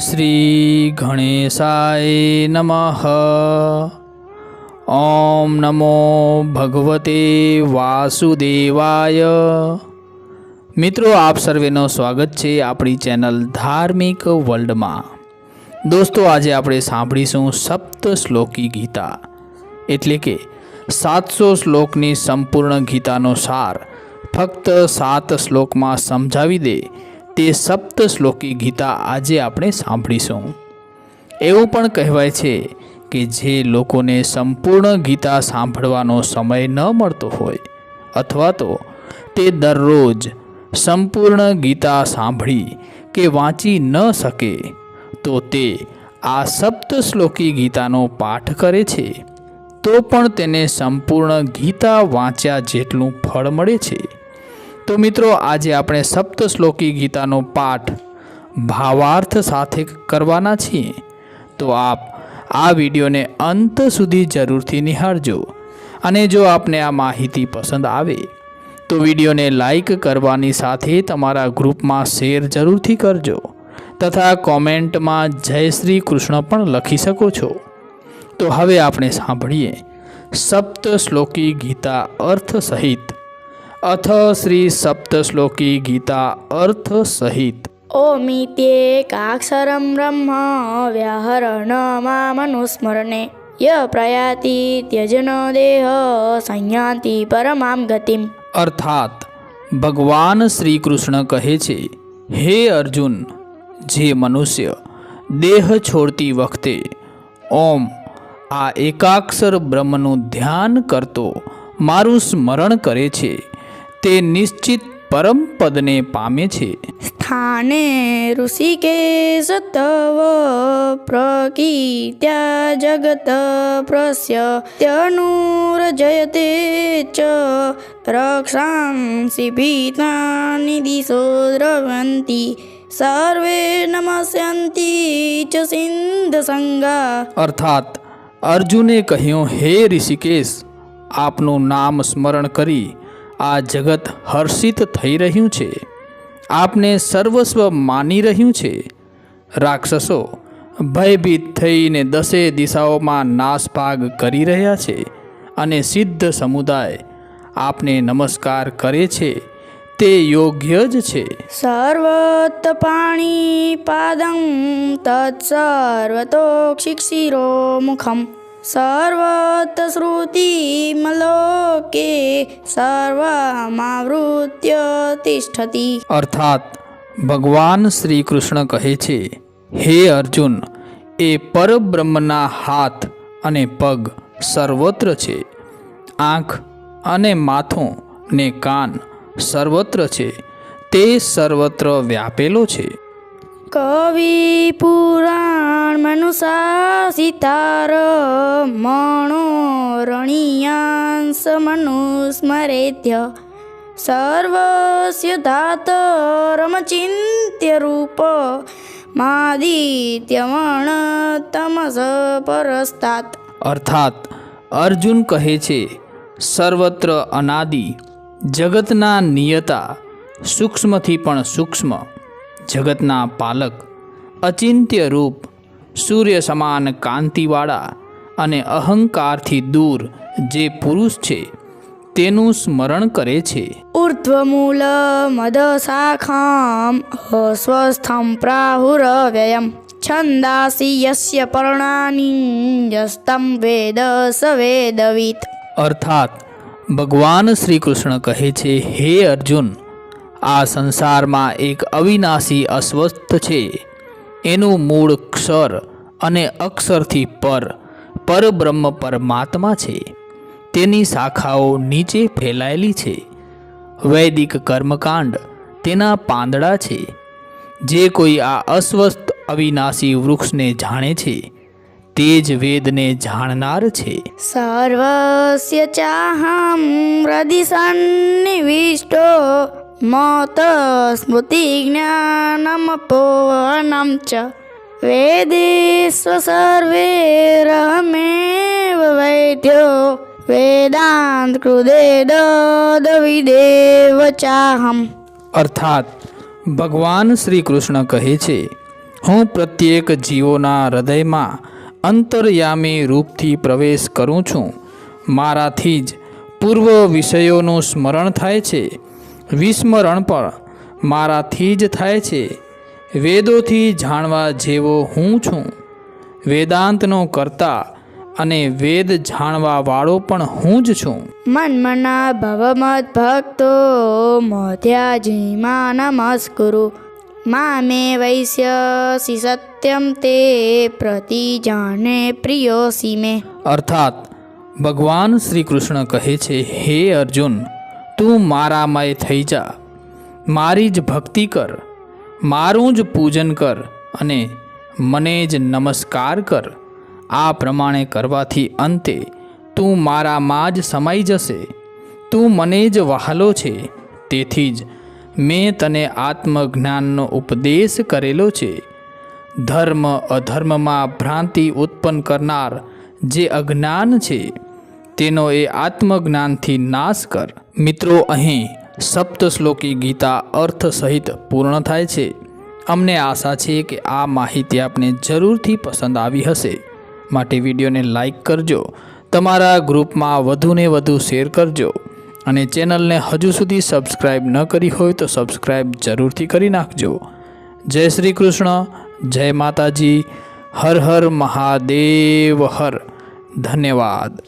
શ્રી ગણેશાય નમઃ ઓમ નમો ભગવતે વાસુદેવાય મિત્રો આપ સર્વેનો સ્વાગત છે આપણી ચેનલ ધાર્મિક વર્લ્ડમાં દોસ્તો આજે આપણે સાંભળીશું સપ્ત શ્લોકી ગીતા એટલે કે સાતસો શ્લોકની સંપૂર્ણ ગીતાનો સાર ફક્ત સાત શ્લોકમાં સમજાવી દે તે સપ્ત શ્લોકી ગીતા આજે આપણે સાંભળીશું. એવું પણ કહેવાય છે કે જે લોકોને સંપૂર્ણ ગીતા સાંભળવાનો સમય ન મળતો હોય અથવા તો તે દરરોજ સંપૂર્ણ ગીતા સાંભળી કે વાંચી ન શકે, તો તે આ સપ્ત શ્લોકી ગીતાનો પાઠ કરે છે. તો પણ તેને સંપૂર્ણ ગીતા વાંચ્યા જેટલું ફળ મળે છે. તો મિત્રો, આજે આપણે સપ્ત શ્લોકી ગીતાનો પાઠ ભાવાર્થ સાથે કરવાના છીએ. તો આપ આ વિડીયોને અંત સુધી જરૂરથી નિહાળજો અને જો આપને આ માહિતી પસંદ આવે, તો વિડીયોને લાઈક કરવાની સાથે તમારા ગ્રુપમાં શેર જરૂરથી કરજો તથા કોમેન્ટમાં જય શ્રી કૃષ્ણ પણ લખી શકો છો. તો હવે આપણે સાંભળીએ સપ્ત શ્લોકી ગીતા અર્થ સહિત અથ શ્રી સપ્તશ્લોકી ગીતા અર્થ સહિત ઓમિત્યે કાક્ષરમ બ્રહ્મ વ્યાહરણમાં મનુસ્મરણે ય પ્રયાતિ ત્યજન દેહ સંયાતિ પરમામ ગતિમ અર્થાત ભગવાન શ્રી કૃષ્ણ કહે છે હે અર્જુન જે મનુષ્ય દેહ છોડતી વખતે ઓમ આ એકાક્ષર બ્રહ્મનું ધ્યાન કરતો મારું સ્મરણ કરે છે તે નિશ્ચિત પરમ પદને પામે છે. સ્થાને ઋષિકેશ તવ પ્રકીર્ત્યા જગત પ્રસ્ય ત્યનુરજયતે ચ રક્ષાંસી ભીતાની દિશો દ્રવંતી. સર્વે નમસ્યંતી ચ સિંધ સંગા. અર્થાત અર્જુને કહ્યું હે ઋષિકેશ આપનું નામ સ્મરણ કરી આ જગત હર્ષિત થઈ રહ્યું છે. આપને સર્વસ્વ માની રહ્યું છે. રાક્ષસો ભયભીત થઈને દસે દિશાઓમાં નાસભાગ કરી રહ્યા છે અને સિદ્ધ સમુદાય આપને નમસ્કાર કરે છે. તે યોગ્ય જ છે. સર્વત પાણી પાદમ તત્સર્વતો શિક્ષિરો મુખમ સર્વત શ્રુતિમલોકે સર્વમાવૃત્ય તિષ્ઠતિ અર્થાત ભગવાન શ્રી કૃષ્ણ કહે છે હે અર્જુન એ પરબ્રહ્મના હાથ અને પગ સર્વત્ર છે આંખ અને માથું ને કાન સર્વત્ર છે તે સર્વત્ર વ્યાપેલો છે કવિ પુરાણ મનુશાસિતાર મણોરણિયાંસ મનુસ્મરેત્ય સર્વસ્ય ધાતરમચિંત્ય રૂપ માદિત્યમણ તમસ પરસ્તાત. અર્થાત, અર્જુન કહે છે, સર્વત્ર અનાદિ, જગતના નિયતા, સૂક્ષ્મથી પણ સૂક્ષ્મ. જગતના પાલક અચિંત્ય રૂપ સૂર્ય સમાન કાંતિવાળા અને અહંકારથી દૂર જે પુરુષ છે તેનું સ્મરણ કરે છે. ઊર્ધ્વમૂલ મદશાખામ અસ્વસ્થમ પ્રાહુરવ્યયમ છંદાસી યસ્ય પર્ણાની યસ્તમ વેદ સવેદવિત અર્થાત ભગવાન શ્રી કૃષ્ણ કહે છે હે અર્જુન આ સંસારમાં એક અવિનાશી અસ્વસ્થ છે. એનું મૂળ ક્ષર અને અક્ષરથી પર, પરબ્રહ્મ પરમાત્મા છે. તેની શાખાઓ નીચે ફેલાયેલી છે. વૈદિક કર્મકાંડ તેના પાંદડા છે. જે કોઈ આ અસ્વસ્થ અવિનાશી વૃક્ષને જાણે છે, તે જ વેદને જાણનાર છે. સર્વસ્ય ચાહમ હૃદિ સન્નિવિષ્ટો મત સ્મૃતિ જ્ઞાનમપોવનમ ચ વેદેસ્વ સર્વેરહમેવ વૈદ્યો વેદાંત કૃદે દદવિદેવ ચાહમ અર્થાત ભગવાન શ્રી કૃષ્ણ કહે છે હું પ્રત્યેક જીવોના હૃદયમાં અંતર્યામી રૂપથી પ્રવેશ કરું છું મારાથી જ પૂર્વ વિષયોનું સ્મરણ થાય છે વિસ્મરણ પણ મારાથી જ થાય છે. વેદોથી જાણવા જેવો હું છું. વેદાંતનો કરતા અને વેદ જાણવા વાળો પણ હું જ છું. મન્મના ભવમદ ભક્તો મોધ્યાજીમા નમસ્કુરુ. મામે વૈશ્યસી સત્યમ તે પ્રતિ જાણે પ્રિયોસી મેં. અર્થાત ભગવાન શ્રી કૃષ્ણ કહે છે હે અર્જુન તું મારામય થઈ જા. મારી જ ભક્તિ કર. મારું જ પૂજન કર અને મને જ નમસ્કાર કર. આ પ્રમાણે કરવાથી અંતે તું મારામાં જ સમાઈ જશે. તું મને જ વહાલો છે. તેથી જ મેં તને આત્મજ્ઞાનનો ઉપદેશ કરેલો છે. ધર્મ અધર્મમાં ભ્રાંતિ ઉત્પન્ન કરનાર જે અજ્ઞાન છે, તેનો એ આત્મજ્ઞાનથી નાશ કર. મિત્રો, અહીં સપ્તશ્લોકી ગીતા અર્થ સહિત પૂર્ણ થાય છે. અમને આશા છે કે આ માહિતી આપને જરૂરથી પસંદ આવી હશે. માટે વિડીયોને લાઈક કરજો, તમારા ગ્રુપમાં વધુને વધુ શેર કરજો અને ચેનલને હજુ સુધી સબસ્ક્રાઈબ ન કરી હોય તો સબસ્ક્રાઈબ જરૂરથી કરી નાખજો. જય શ્રી કૃષ્ણ, જય માતાજી, હર હર મહાદેવ હર. ધન્યવાદ.